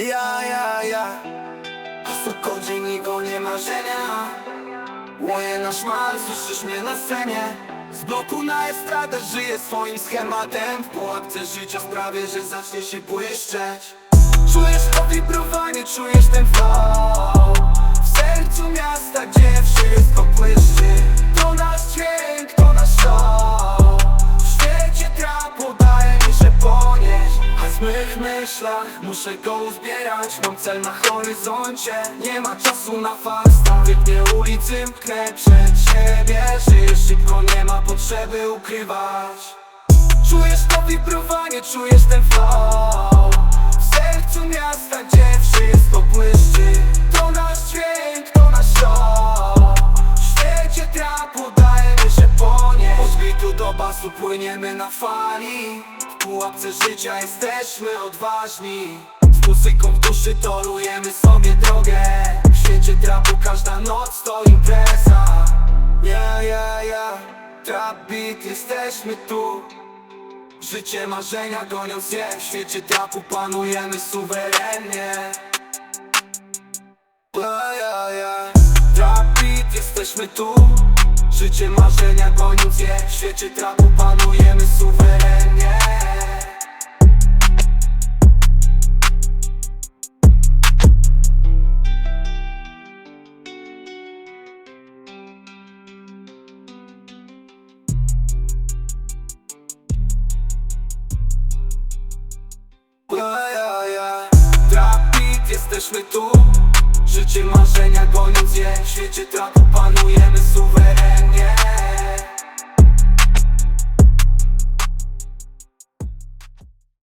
Ja, ja, ja. Hustle niego nie marzenia Łoję na szmal, słyszysz mnie na scenie. Z bloku na estradę żyję swoim schematem. W pułapce życia sprawię, że zacznie się błyszczeć. Czujesz to wibrowanie, czujesz ten flow A z mych myślach. Muszę go uzbierać. Mam cel na horyzoncie, nie ma czasu na fars Rytmie ulicy mknę przed siebie. Żyję szybko, nie ma potrzeby ukrywać. Czujesz to wibrowanie, czujesz ten flow. W sercu miasta, gdzie wszystko błyszczy. To nasz dźwięk, to nasz show. W świecie trapu daje mi się ponieść. Od bitu do basu płyniemy na fali pułapce życia jesteśmy odważni. Z muzyką w duszy torujemy sobie drogę. W świecie trapu każda noc to impreza. Ja, ja, ja Trap beat, jesteśmy tu. Życie marzenia goniąc je W świecie trapu panujemy suwerennie ja, ja, ja. Trap beat, jesteśmy tu. Życie marzenia goniąc je. W świecie trapu panujemy jesteśmy tu. Życie marzenia goniąc je W świecie trapu suwerennie